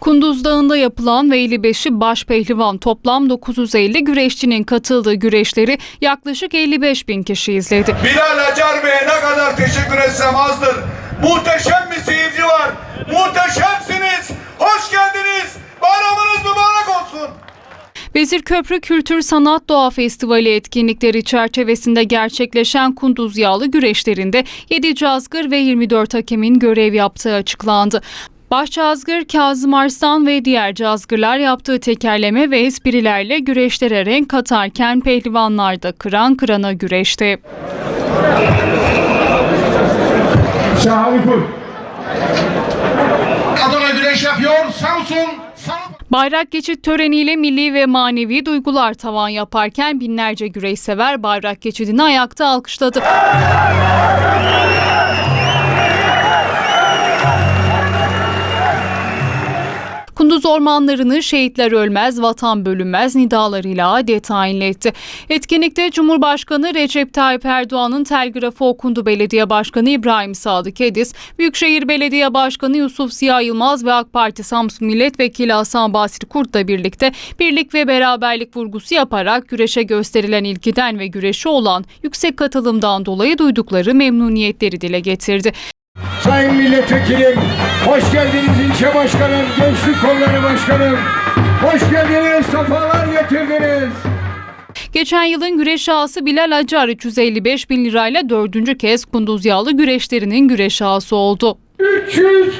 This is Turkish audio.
Kunduz Dağı'nda yapılan ve 55'i baş pehlivan toplam 950 güreşçinin katıldığı güreşleri yaklaşık 55 bin kişi izledi. Bilal Acar Bey'e ne kadar teşekkür etsem azdır. Muhteşem bir seyirci var. Muhteşemsiniz. Hoş geldiniz. Bayramınız mübarek olsun. Vezirköprü Kültür Sanat Doğa Festivali etkinlikleri çerçevesinde gerçekleşen Kunduz Yağlı güreşlerinde 7 cazgır ve 24 hakemin görev yaptığı açıklandı. Başcazgır Kazım Arslan ve diğer cazgırlar yaptığı tekerleme ve esprilerle güreşlere renk katarken pehlivanlar da kıran kırana güreşti. Adana güreş yapıyor. Samsun. Samsun. Bayrak geçit töreniyle milli ve manevi duygular tavan yaparken binlerce güreşsever bayrak geçidini ayakta alkışladı. Kunduz ormanlarını şehitler ölmez, vatan bölünmez nidalarıyla adeta inletti. Etkinlikte Cumhurbaşkanı Recep Tayyip Erdoğan'ın telgrafı okundu Belediye Başkanı İbrahim Sadık Ediz, Büyükşehir Belediye Başkanı Yusuf Ziya Yılmaz ve AK Parti Samsun Milletvekili Hasan Basri Kurt'la birlikte birlik ve beraberlik vurgusu yaparak güreşe gösterilen ilgiden ve güreşe olan yüksek katılımdan dolayı duydukları memnuniyetleri dile getirdi. Sayın Milletvekilim, hoş geldiniz ilçe başkanım, gençlik kolları başkanım. Hoş geldiniz, sefalar getirdiniz. Geçen yılın güreş ağası Bilal Acar 355 bin lirayla dördüncü kez Kunduz Yağlı güreşlerinin güreş ağası oldu. 355